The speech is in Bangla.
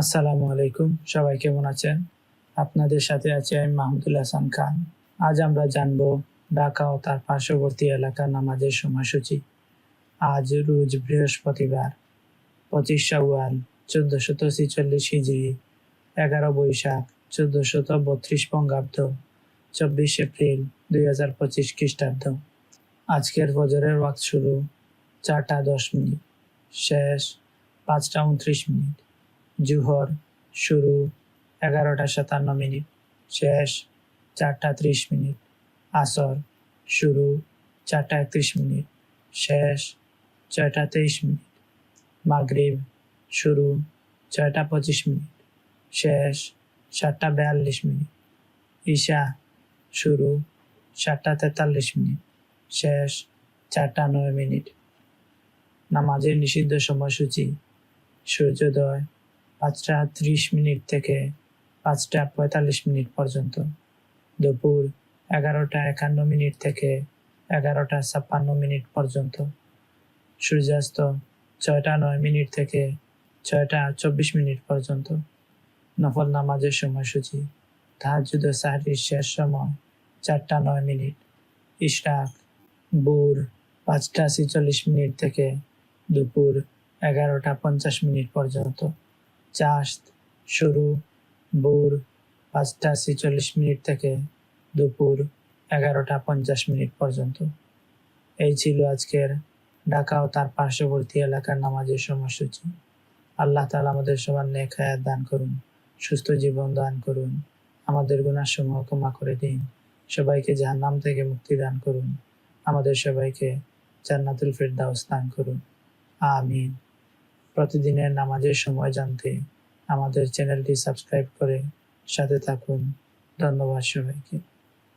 আসসালামু আলাইকুম। সবাই কেমন আছেন? আপনাদের সাথে আছি আমি মাহমুদুল হাসান খান। আজ আমরা জানব ঢাকা ও তার পার্শ্ববর্তী এলাকার নামাজের সময়সূচি। আজ রোজ বৃহস্পতিবার, পঁচিশ শাওয়াল, চোদ্দশত ছিচল্লিশ হিজড়ি এগারো বৈশাখ, চোদ্দশত বত্রিশ বঙ্গাব্দ, চব্বিশ এপ্রিল, দুই হাজার পঁচিশ খ্রিস্টাব্দ। আজকের ফজরের ওয়াক্ত শুরু চারটা দশ মিনিট, শেষ পাঁচটা উনত্রিশ মিনিট। জুহর শুরু এগারোটা সাতান্ন মিনিট, শেষ চারটা ত্রিশ মিনিট, আসর শুরু চারটা একত্রিশ মিনিট, শেষ ছয়টা তেইশ মিনিট, মাগরিব শুরু ছয়টা পঁচিশ মিনিট, শেষ সাতটা বিয়াল্লিশ মিনিট, ঈশা শুরু সাতটা তেতাল্লিশ মিনিট, শেষ চারটা নয় মিনিট। নামাজের নিষিদ্ধ সময়সূচি, সূর্যোদয় পাঁচটা ত্রিশ মিনিট থেকে পাঁচটা পঁয়তাল্লিশ মিনিট পর্যন্ত। দুপুর এগারোটা একান্ন মিনিট থেকে এগারোটা ছাপ্পান্ন মিনিট পর্যন্ত। সূর্যাস্ত ছয়টা নয় মিনিট থেকে ছয়টা চব্বিশ মিনিট পর্যন্ত। নফল নামাজের সময়সূচি তাহাজুদ সাহারির শেষ সময় চারটা নয় মিনিট। ইশরাক বুর পাঁচটা ছিচল্লিশ মিনিট থেকে দুপুর এগারোটা পঞ্চাশ মিনিট পর্যন্ত। চাষ শুরু ভোর পাঁচটা ছেচল্লিশ মিনিট থেকে দুপুর এগারোটা পঞ্চাশ মিনিট পর্যন্ত। এই ছিল আজকের ঢাকা ও তার পার্শ্ববর্তী এলাকার নামাজের সময়সূচি। আল্লাহ তালা আমাদের সবার নেক হায়াত দান করুন, সুস্থ জীবন দান করুন, আমাদের গুণার সমূহ ক্ষমা করে দিন। সবাইকে জাহান্নাম থেকে মুক্তি দান করুন, আমাদের সবাইকে জান্নাতুল ফেরদাউস দান করুন। আমিন। প্রতিদিনের নামাজের সময় জানতে আমাদের চ্যানেলটি সাবস্ক্রাইব করে সাথে থাকুন। ধন্যবাদ সবাইকে।